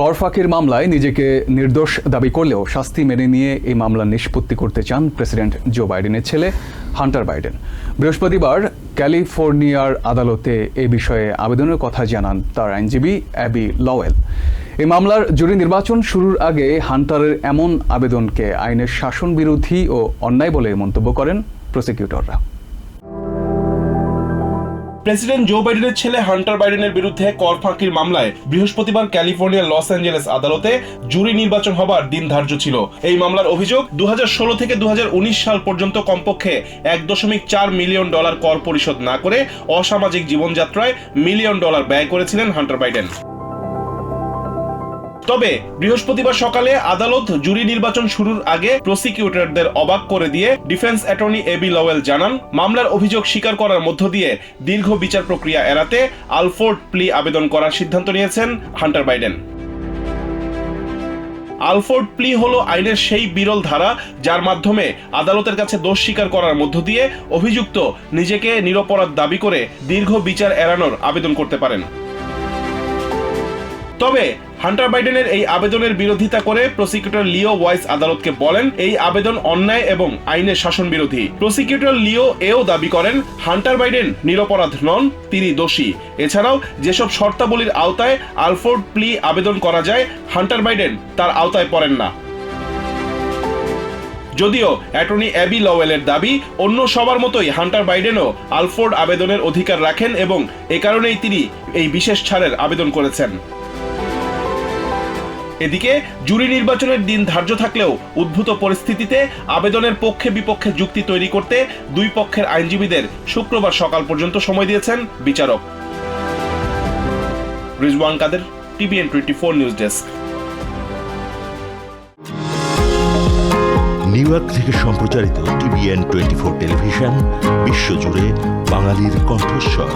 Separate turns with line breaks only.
কর ফাঁকির মামলায় নিজেকে নির্দোষ দাবি করলেও শাস্তি মেনে নিয়ে এই মামলা নিষ্পত্তি করতে চান প্রেসিডেন্ট জো বাইডেনের ছেলে হান্টার বাইডেন। বৃহস্পতিবার ক্যালিফোর্নিয়ার আদালতে এ বিষয়ে আবেদনের কথা জানান তার আইনজীবী অ্যাবি লওয়েল। এই মামলার জুরি নির্বাচন শুরুর আগে হান্টারের এমন আবেদনকে আইনের শাসন বিরোধী ও অন্যায় বলে মন্তব্য করেন প্রসিকিউটররা।
প্রেসিডেন্ট জো বাইডেনের ছেলে হান্টার বাইডেনের বিরুদ্ধে কর ফাঁকির মামলায় বৃহস্পতিবার ক্যালিফোর্নিয়ার লস অ্যাঞ্জেলেস আদালতে জুরি নির্বাচন হবার দিন ধার্য ছিল। এই মামলার অভিযোগ দু হাজার ষোলো থেকে দু হাজার উনিশ সাল পর্যন্ত কমপক্ষে এক দশমিক চার মিলিয়ন ডলার কর পরিশোধ না করে অসামাজিক জীবনযাত্রায় মিলিয়ন ডলার ব্যয় করেছিলেন হান্টার বাইডেন। তবে বৃহস্পতিবার সকালে আদালত জুরি নির্বাচন শুরুর আগে প্রসিকিউটরদের অবাক করে দিয়ে ডিফেন্স অ্যাটর্নি এবি লওয়েল জানান, মামলার অভিযোগ স্বীকার করার মধ্য দিয়ে দীর্ঘ বিচার প্রক্রিয়া এড়াতে আলফোর্ড প্লি আবেদন করার সিদ্ধান্ত নিয়েছেন হান্টার বাইডেন। আলফোর্ড প্লি হলো আইনের সেই বিরল ধারা যার মাধ্যমে আদালতের কাছে দোষ স্বীকার করার মধ্য দিয়ে অভিযুক্ত নিজেকে নিরপরাধ দাবি করে দীর্ঘ বিচার এড়ানোর আবেদন করতে পারেন। তবে হান্টার বাইডেনের এই আবেদনের বিরোধিতা করে প্রসিকিউটর লিও ওয়াইস আদালতকে বলেন, এই আবেদন অন্যায় এবং আইনের শাসন বিরোধী। প্রসিকিউটর লিও এও দাবি করেন, হান্টার বাইডেন নিরপরাধ নন, তিনি দোষী। এছাড়াও, যেসব শর্তাবলীর আওতায় আলফোর্ড প্লি আবেদন করা যায়, হান্টার বাইডেন তার আওতায় পড়েন না। যদিও, অ্যাটর্নি অ্যাবি লওয়েলের দাবি, অন্য সবার মতোই হান্টার বাইডেনও আলফোর্ড আবেদনের অধিকার রাখেন এবং এ কারণেই তিনি এই বিশেষ ছাড়ের আবেদন করেছেন। এদিকে জুরি নির্বাচনের দিন ধার্য থাকলেও উদ্ভূত পরিস্থিতিতে আবেদনের পক্ষে বিপক্ষে যুক্তি তৈরি করতে দুই পক্ষের আইনজীবীদের শুক্রবার সকাল পর্যন্ত সময় দিয়েছেন বিচারক। Rizwan Kader, TVN twenty four news desk.
New York থেকে সম্প্রচারিত টিভিএন টোয়েন্টি ফোর টেলিভিশন, বিশ্বজুড়ে বাঙালির কণ্ঠস্বর।